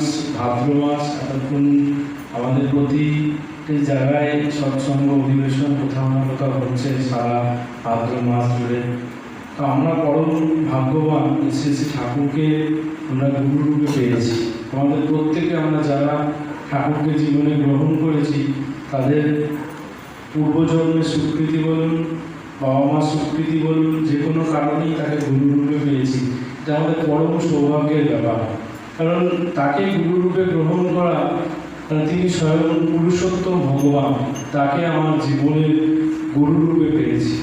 মাস ভাদ্র মাস এতক্ষণ আমাদের প্রতিটি জায়গায় সৎসঙ্গ অধিবেশন কোথাও না কোথাও হচ্ছে, সারা ভাদ্র মাস জুড়ে। তো আমরা পরম ভাগ্যবান শ্রী শ্রী ঠাকুরকে আমরা গুরুরূপে পেয়েছি। আমাদের প্রত্যেকে আমরা যারা ঠাকুরকে জীবনে গ্রহণ করেছি, তাদের পূর্বজন্মের স্বীকৃতি বলুন বাবা মা স্বীকৃতি বলুন, যে কোনো কারণেই তাকে গুরুরূপে পেয়েছি। এটা আমাদের পরম সৌভাগ্যের ব্যাপার। কারণ তাকে গুরুরূপে গ্রহণ করা তিনি স্বয়ং পুরুষোত্তম ভগবান, তাকে আমার জীবনের গুরুরূপে পেয়েছি।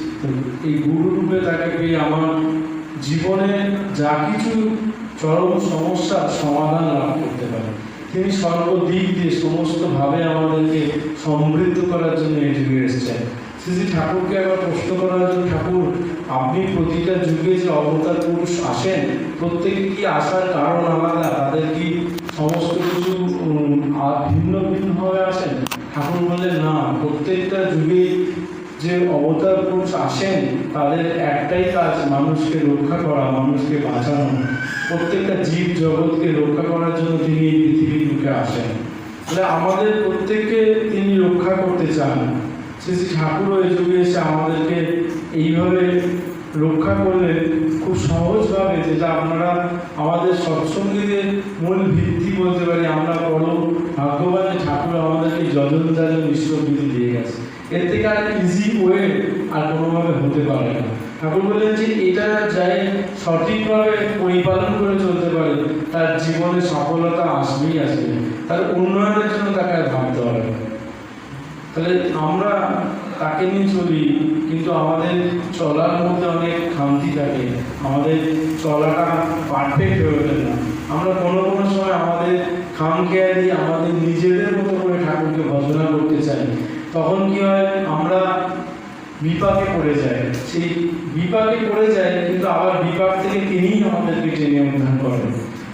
এই গুরুরূপে তাকে পেয়ে আমার জীবনে যা কিছু চরম সমস্যার সমাধান লাভ করতে পারে। তিনি সর্বদিক দিয়ে সমস্তভাবে আমাদেরকে সমৃদ্ধ করার জন্য যুগে এসেছেন। শ্রী শ্রী ঠাকুরকে একবার প্রশ্ন করার জন্য ঠাকুর আপনি প্রতিটা যুগে যে অবতার পুরুষ আসেন প্রত্যেকে কি আসার কারণ আলাদা, তাদের কি সমস্ত কিছু ভিন্ন ভিন্নভাবে আসেন? ঠাকুর বললেন, না, প্রত্যেকটা যুগে যে অবতার পুরুষ আসেন, তাদের একটাই কাজ, মানুষকে রক্ষা করা, মানুষকে বাঁচানো। প্রত্যেকটা জীব জগৎকে রক্ষা করার জন্য তিনি এই পৃথিবীর বুকে আসেন। তাহলে আমাদের প্রত্যেককে তিনি রক্ষা করতে চান। শ্রী ঠাকুরও এই যুগে এসে আমাদেরকে এইভাবে রক্ষা করলেন খুব সহজভাবে যেটা আপনারা আমাদের সৎসঙ্গীদের মূল ভিত্তি বলতে পারি, আমরা বড় ভাগ্যবান যে ঠাকুর আমাদেরকে যজন যাজন ঈশ্বরবিধি দিয়ে গেছে। এর থেকে আর ইজি ওয়ে আর কোনোভাবে হতে পারে না। ঠাকুর বললেন যে এটা যাই সঠিকভাবে পরিপালন করে চলতে পারে, তার জীবনে সফলতা আসবেই আসবে। তার উন্নয়নের জন্য তাকে ভাবতে হবে। তাহলে আমরা তাকে নিয়ে চলি, কিন্তু আমাদের চলার মধ্যে অনেক খামতি থাকে। আমাদের চলাটা পারফেক্ট হয়ে ওঠে না। আমরা কোনো কোনো সময় আমাদের খাম খেয়ালি আমাদের নিজেদের মতো করে ঠাকুরকে ভজনা করতে চাই। তখন কি হয়? আমরা বিপাকে পড়ে যায় সেই বিপাকে পড়ে যায় কিন্তু আবার বিপাক থেকে তিনিই আমাদেরকে টেনে উদ্ধার করেন।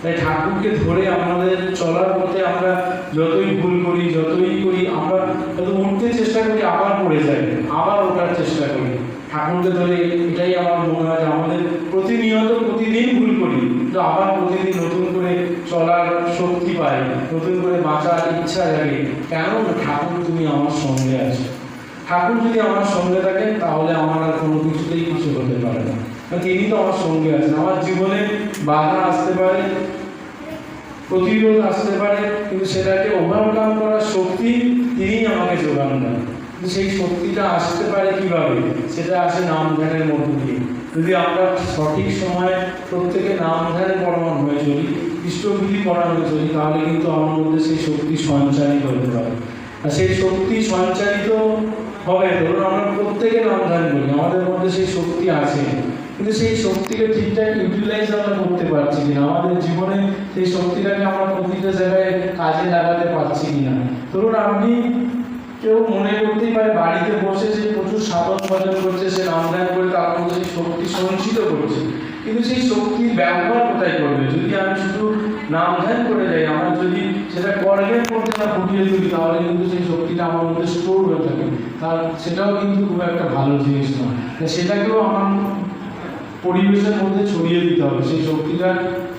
তাই ঠাকুরকে ধরে আমাদের চলার পথে আমরা যতই ভুল করি, যতই করি, আমরা যত উঠতে চেষ্টা করি, আবার পড়ে যাই, আবার ওঠার চেষ্টা করি। ঠাকুরকে ধরে এটাই আমার মনে হয় যে আমাদের প্রতিনিয়ত প্রতিদিন ভুল করি, কিন্তু আবার প্রতিদিন নতুন করে চলার শক্তি পাই, নতুন করে বাঁচার ইচ্ছা জাগে কেন? ঠাকুর তুমি আমার সঙ্গে আছো। ঠাকুর যদি আমার সঙ্গে থাকেন, তাহলে আমার আর কোনো কিছুতেই কিছু হতে পারে না। তিনি তো আমার সঙ্গে আছেন। আমার জীবনে বাধা আসতে পারে, প্রতিরোধ আসতে পারে, কিন্তু সেটাকে ওভারকাম করার শক্তি তিনি আমাকে যোগান দেন। সেই শক্তিটা আসতে পারে কীভাবে? সেটা আসে নাম ধ্যানের মধ্য দিয়ে। যদি আমরা সঠিক সময়ে প্রত্যেকে নাম ধ্যানে পরমান হয়ে চলি ইষ্টবিধি পড়ানো হয়ে চলি, তাহলে কিন্তু আমার মধ্যে সেই শক্তি সঞ্চারিত হতে পারে। আর সেই শক্তি সঞ্চারিত হবে, ধরুন আমরা প্রত্যেকে নাম ধ্যান করি, আমাদের মধ্যে সেই শক্তি আছে। কিন্তু সেই শক্তিকে ঠিকঠাক ইউটিলাইজ আমরা করতে পারছি কিনা? আমাদের জীবনে সেই শক্তিটাকে আমরা প্রতিটা জায়গায় কাজে লাগাতে পারছি কিনা? ধরুন আপনি কেউ মনে করতেই পারে বাড়িতে বসে যে প্রচুর সাধন ভজন করছে, সে ধ্যান করে তার মধ্যে সেই শক্তি সঞ্চিত করছে। কিন্তু সেই শক্তির ব্যবহার কোথায় করবে? যদি আমি শুধু নাম ধ্যান করে যাই, আমার যদি সেটা কর্মের মধ্যে না ফুটিয়ে তুলি, তাহলে কিন্তু সেই শক্তিটা আমার মধ্যে স্টোর হয়ে থাকে। তার, সেটাও কিন্তু খুব একটা ভালো জিনিস নয়। সেটাকেও আমার পরিবেশের মধ্যে ছড়িয়ে দিতে হবে, সেই শক্তিটা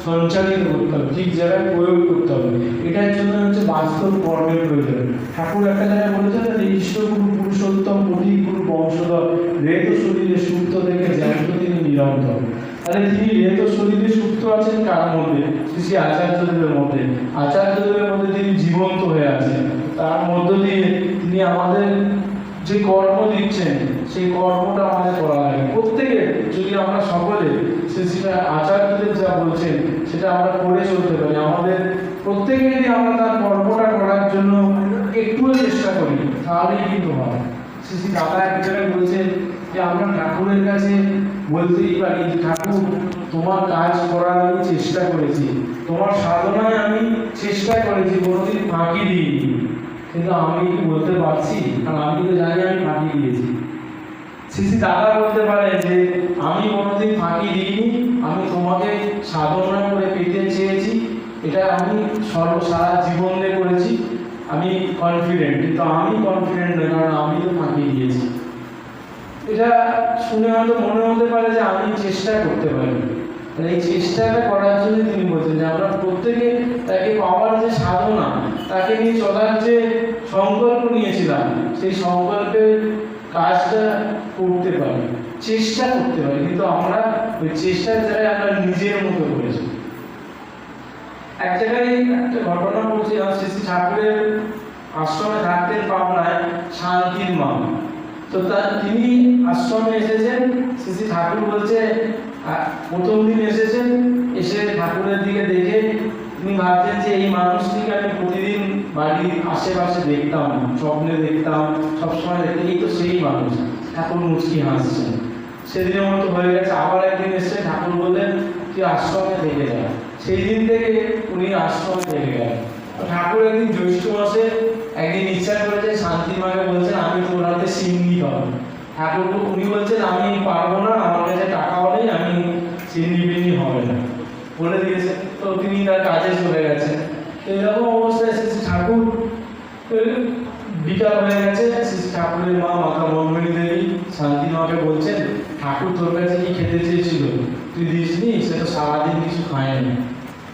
সঞ্চালিত করতে হবে, ঠিক জায়গায় প্রয়োগ করতে হবে। এটার জন্য হচ্ছে বাস্তব কর্মের প্রয়োজন। ঠাকুর একটা জায়গায় বলেছেন যে ঈশ্বরগুরু পুরুষোত্তম কোটি গুরু বংশধর, রেত শরীরে সুপ্ত থেকে জ্যান্ত তিনি নিরন্তর। তাহলে তিনি রেত শরীরে সুপ্ত আছেন কার মধ্যে? শ্রী আচার্যদেবের মধ্যে। আচার্যদেবের মধ্যে তিনি জীবন্ত হয়ে আছেন। তার মধ্য দিয়ে তিনি আমাদের যে কর্ম দিচ্ছেন সেই কর্মটা আমাদের করা লাগে। প্রত্যেকে যদি আমরা সকলে সেটা আচার্যদের যা বলছেন, সেটা আমরা করে চলতে পারি। আমাদের প্রত্যেকে যদি আমরা তার কর্মটা করার জন্য একটুও চেষ্টা করি, তাহলেই কিন্তু হয়। শ্রী শ্রী দাদা এক জায়গায় বলছেন যে, আমরা ঠাকুরের কাছে বলতেই পারি, ঠাকুর, তোমার কাজ করার আমি চেষ্টা করেছি। তোমার সাধনায় আমি চেষ্টা করেছি, কোনোদিন ফাঁকি দিইনি। কিন্তু আমি কি বলতে পারছি? কারণ আমি তো জানি আমি ফাঁকি দিয়েছি। শ্রী দাদা বলতে পারে যে, আমি কোনোদিন ফাঁকি দিইনি, আমি তোমাকে সাধনা করে পেতে চেয়েছি। এটা আমি সর্ব সারা জীবন দিয়ে করেছি। আমি কনফিডেন্ট কিন্তু আমি কনফিডেন্ট নই কারণ আমি তো ফাঁকি দিয়েছি। এটা শুনে হয়তো মনে হতে পারে যে, আমি চেষ্টা করতে পারি এই চেষ্টাটা করার জন্য তিনি বলছেন যে, আমরা প্রত্যেকে তাকে পাওয়ার যে সাধনা, তাকে নিয়ে চলার যে সংকল্প নিয়েছিলাম, সেই সংকল্পের কাজটা করতে পারি, চেষ্টা করতে পারি, কিন্তু আমরা ওই চেষ্টার জায়গায় আমরা নিজের মতো করেছি এক জায়গায় একটা ঘটনা বলছিলাম শ্রী ঠাকুরের আশ্রমে থাকতেন পাবনায় শান্তির মা। তো তা তিনি আশ্রমে এসেছেন, শ্রী শ্রী ঠাকুর বলছে প্রথম দিন এসেছেন এসে ঠাকুরের দিকে দেখে তিনি ভাবছেন যে এই মানুষটিকে আমি প্রতিদিন বাড়ির আশেপাশে দেখতাম, স্বপ্নে দেখতাম, সবসময় দেখতে এই তো সেই মানুষ, ঠাকুর মুচকি হাসছেন সেদিনের মতো হয়ে গেছে। আবার একদিন এসে ঠাকুর বললেন, তুই আশ্রমে থেকে যা। সেই দিন থেকে উনি আশ্রমে থেকে গেলেন। ঠাকুর একদিন জ্যৈষ্ঠ মাসে একদিন ইচ্ছা করেছে, শান্তি মাকে বলছেন, আমি তোর হাতে সিন্নি খাব ঠাকুর উনি বলছেন, আমি পারব না, আমার কাছে টাকাও নেই, আমি সিন্নি বিন্নি হবে না। বলে দিয়েছে। তো তিনি তার কাজে চলে গেছেন। এরকম অবস্থায় এসেছে ঠাকুর। বিকাল হয়ে গেছে শ্রী ঠাকুরের মা, মাতা মনমণি দেবী। শান্তি মাকে বলছেন, ঠাকুর তোর কাছে কি খেতে চেয়েছিল? তুই দিসনি? সে তো সারাদিন কিছু খায়নি।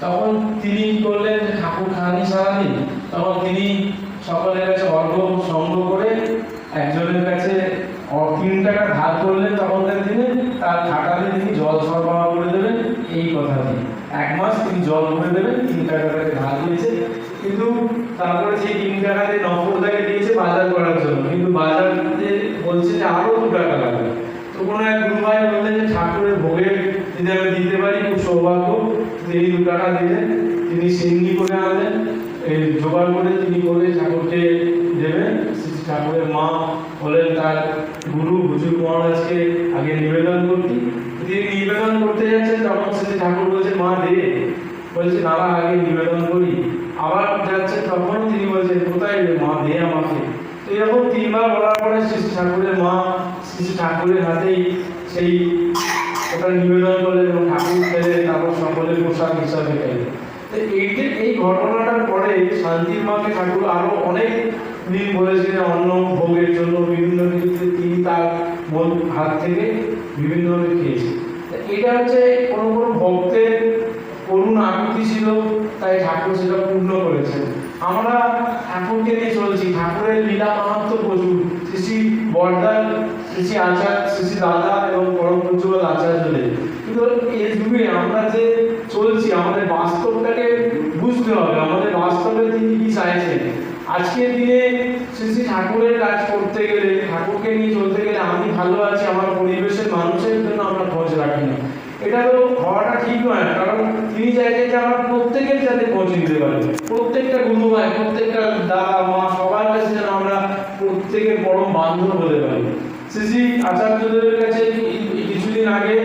তখন তিনি করলেন যে, ঠাকুর খাননি সারাদিন? তখন তিনি সকলের কাছে অর্ঘ সংগ্রহ করে একজনের কাছে তিন টাকা ধার করলেন। তখনকার দিনে তার খাটালে তিনি জল সরবরাহ করে দেবেন। এই কথা দিয়ে এক মাস তিনি জল করে দেবেন তিন টাকা তাকে ধার দিয়েছে। কিন্তু তারপরে সেই তিন টাকা দিয়ে নফর তাকে দিয়েছে বাজার করার জন্য। কিন্তু বাজার বলছে যে আরও দু টাকা লাগবে। তো কোনো এক গুরু ভাই বললেন যে, ঠাকুরের ভোগের যদি আমি দিতে পারি, খুব সৌভাগ্য। তিনি দু টাকা দিলেন। তিনি সিন্নি করে আনলেন। এই জোগাড় করে তিনি বলে ঠাকুরকে দেবেন শ্রী শ্রী ঠাকুরের মা বলেন তার গুরু হুজুর মহারাজকে আগে নিবেদন করতে তিনি নিবেদন করতে যাচ্ছেন তখন শ্রী ঠাকুর বলছে মা দে বলছে, দাদা, আগে নিবেদন করি। আবার যাচ্ছে তখন তিনি বলছেন কোথায় রে মা, দে আমাকে। তো এরকম তিনবার বলার পরে শ্রী ঠাকুরের মা, শ্রী ঠাকুরের হাতেই সেই ওটা নিবেদন করলেন এবং ঠাকুর খেলে তারপর সকলের পোশাক হিসাবে খেলে তো এই যে এই ঘটনাটার পরে শান্তির মাকে ঠাকুর আরও অনেক দিন বলেছিলেন অন্য ভোগের জন্য, বিভিন্ন কিছুতে তিনি তার হাত থেকে বিভিন্নভাবে খেয়েছে এটা হচ্ছে কোনো কোনো ভক্তের করুণ আকুতি ছিল, তাই ঠাকুর সেটা পূর্ণ করেছেন। আমরা ঠাকুরকে নিয়ে চলছি, ঠাকুরের লীলা মাহাত্ম প্রচুর। শ্রী বরদার, শ্রী শ্রী আচার, শ্রী দাদা এবং পরম প্রজ্জ্বল আচার্যদের। কিন্তু এই যুগে আমরা যে চলছি, আমাদের বাস্তবটাকে বুঝতে হবে, আমাদের বাস্তবে তিনি কি চাইছেন। আজকের দিনে শ্রী শ্রী ঠাকুরের কাজ করতে গেলে, ঠাকুরকে নিয়ে চলতে গেলে আমি ভালো আছি, আমার পরিবেশের মানুষের জন্য আমরা খোঁজ রাখি না। এটা তো হওয়াটা ঠিক নয় কারণ তিনি চাইছেন যে আমরা প্রত্যেকের যাতে খোঁজ নিতে পারি। প্রত্যেকটা গুরু ভাই, প্রত্যেকটা দাদা, মা, সবার কাছে যেন আমরা প্রত্যেকের পরম বান্ধব হতে পারি। শ্রী আচার্যদেবের কাছে কিছুদিন আগে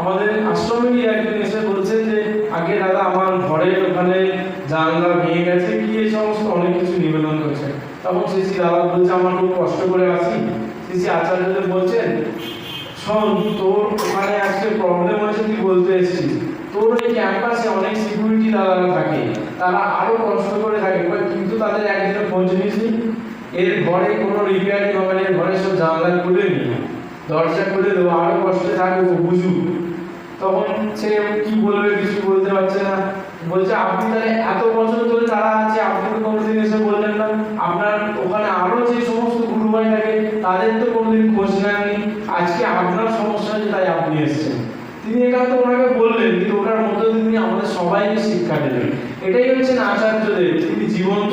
আমাদের আশ্রমেরই একজন এসে বলছেন যে, আগে দাদা, আমার ঘরের ওখানে জানলা ভেঙে গেছে, কি এই সমস্ত অনেক কিছু নিবেদন করেছে? তখন শ্রী দাদা বলছে, আমার খুব কষ্ট করে আসি শ্রী আচার্যদেব বলছেন, শোন, তোর ওখানে আজকে প্রবলেম বলতে এসেছিস তোর এই ক্যাম্পাসে অনেক সিকিউরিটি দাদারা থাকে তারা আরও কষ্ট করে থাকে কিন্তু তাদের একদিনও খোঁজ নিসনি। এর ঘরে কোনো রিপেয়ারিং হবে না, ঘরে সব জানলা খুলে নি। দরজা খুলে দেবো আরও কষ্টে থাকব বুঝুক তখন সে কি বলবে কিছু বলতে পারছে না। বলছে আপনি তাহলে এত বছর ধরে তারা আছে আপনি তো কোনোদিন এসে বললেন না। আপনার ওখানে আরও যে সমস্ত গুরু ভাই থাকে তাদের তো কোনোদিন খোঁজ নেননি আজকে আপনার সমস্যা হয়েছে তাই আপনি এসেছেন একান্ত ওনাকে বললেন, কিন্তু ওটার মধ্যে তিনি আমাদের সবাইকে শিক্ষা দিলেন। এটাই হচ্ছেন আচার্যদেব, তিনি জীবন্ত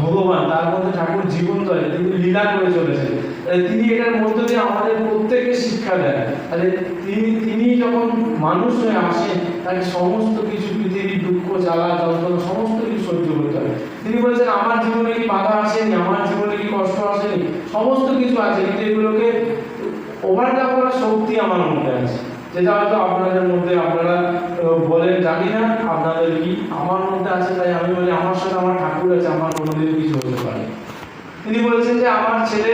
ভগবান, তার মধ্যে ঠাকুর জীবন্ত আছে তিনি লীলা করে চলেছেন। তিনি এটার মধ্য দিয়ে আমাদের প্রত্যেককে শিক্ষা দেন। তাহলে তিনি তিনি যখন মানুষ হয়ে আসেন তাকে সমস্ত কিছু পৃথিবীর দুঃখ, জ্বালা, যন্ত্রণা, সমস্ত কিছু সহ্য করতে হয় তিনি বলছেন, আমার জীবনে কি বাধা আসেনি? আমার জীবনে কি কষ্ট আসেনি? সমস্ত কিছু আছে, কিন্তু এগুলোকে ওভারকাম করার শক্তি আমার মধ্যে আছে। যেটা হয়তো আপনাদের মধ্যে আপনারা বলেন জানি না, আপনাদের কি আমার মধ্যে আছে, তাই আমি বলি আমার সাথে আমার ঠাকুর আছে, আমার কোনোদিন কিছু হতে পারে। তিনি বলেছেন যে আমার ছেলে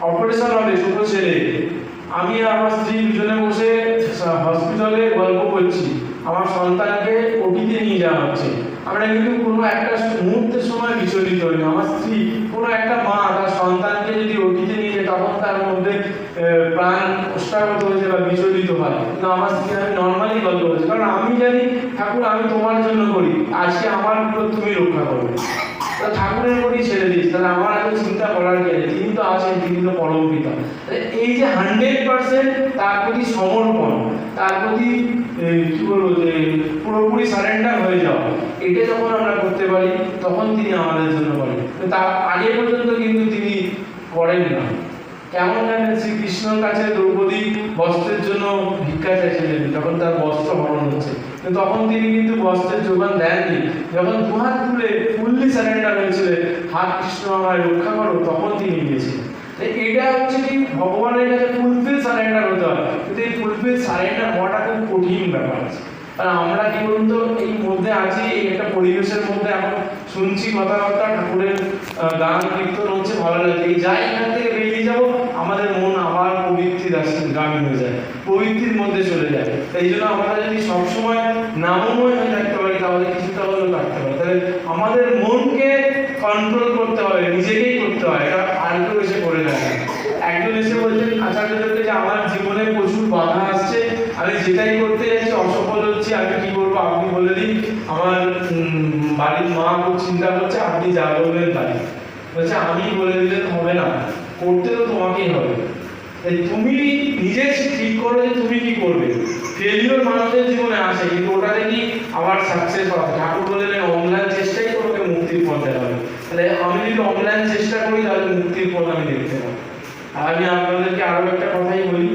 অপারেশন হবে, ছোট ছেলে। আমি আর আমার স্ত্রী দুজনে বসে হসপিটালে গল্প করছি। আমার সন্তানকে ওটিতে নিয়ে যাওয়া হচ্ছে। আমরা কিন্তু কোনো একটা মুহূর্তের সময় বিচলিত হই না। আমার স্ত্রী কোনো একটা মা তার সন্তানকে যদি ওটিতে নিয়ে যায় তখন তার মধ্যে আহ, প্রাণ ওষ্ঠাগত হয়েছে বা বিচলিত হয় কিন্তু আমার স্ত্রী আমি নর্মালি গল্প করছি কারণ আমি জানি, ঠাকুর, আমি তোমার জন্য করি। আজকে আমার বিপদ তুমি রক্ষা করবে। তা ঠাকুরের প্রতি ছেড়ে দিস তাহলে আমার এত চিন্তা করার কি আছে? তিনি তো আছেন, তিনি তো পরম পিতা এই যে হান্ড্রেড পার্সেন্ট তার প্রতি সমর্পণ, তার প্রতি কি বলব যে, পুরোপুরি সারেন্ডার হয়ে যাওয়া, এটা যখন আমরা করতে পারি, তখন তিনি আমাদের জন্য করেন। তার আগে পর্যন্ত কিন্তু তিনি করেন না। কেমন জানেন শ্রীকৃষ্ণর কাছে দ্রৌপদী বস্ত্রের জন্য ভিক্ষা চাইছিলেন যখন তার বস্ত্র হরণ হচ্ছে। তখন তিনি কিন্তু বস্ত্রের যোগান দেননি। যখন দুহাত তুলে ফুললি স্যারেন্ডার হয়েছিলেন, হাত কৃষ্ণ আমায় রক্ষা করো, তখন তিনি গিয়েছিলেন। এটা হচ্ছে কি, ভগবানের কাছে ফুলফিল সারেন্ডার হতে হয়। কিন্তু এই ফুলফিল সারেন্ডার হওয়াটা খুব কঠিন ব্যাপার আছে। কারণ আমরা কি বলুন তো, এই মধ্যে আছি, এই একটা পরিবেশের মধ্যে এখন শুনছি, কথাবার্তা, ঠাকুরের গান, কীর্তন হচ্ছে, ভালো লাগে যাই এখান থেকে বেরিয়ে যাব আমাদের মন আবার প্রবৃত্তির গামী হয়ে যায় প্রবৃত্তির মধ্যে চলে যায়। তাই জন্য আমরা যদি সবসময় নামময় হয়ে থাকতে পারি, তাহলে কিছুটা হলেও থাকতে পারি। তাহলে আমাদের মনকে কন্ট্রোল করতে হবে, নিজেকেই করতে হয় এটা আর এসে করে না। একজন এসে বলছেন আচার্যদেরকে যে আমার জীবনে প্রচুর বাধা আসছে, আমি যেটাই করতে যাচ্ছি, অসফল হচ্ছি, আমি কি করব? আপনি বলে দিন, আমার বাড়ির মা খুব চিন্তা করছে, আপনি যা বলবেন তাই বলছে, আমি বলে দিলে হবে না। করতে তো তোমাকেই হবে। তাই তুমি নিজে ঠিক করলে তুমি কি করবে। ফেলিওর মানুষের জীবনে আসে, কিন্তু ওটাতে কি আবার সাকসেস হবে ঠাকুর বললেন অনলাইন চেষ্টাই তোমাকে মুক্তির পথ দেখাবে তাহলে আমি যদি অনলাইন চেষ্টা করি, তাহলে মুক্তির পথ আমি দেখতে পাবো। আর আমি আপনাদেরকে আরও একটা কথাই বলি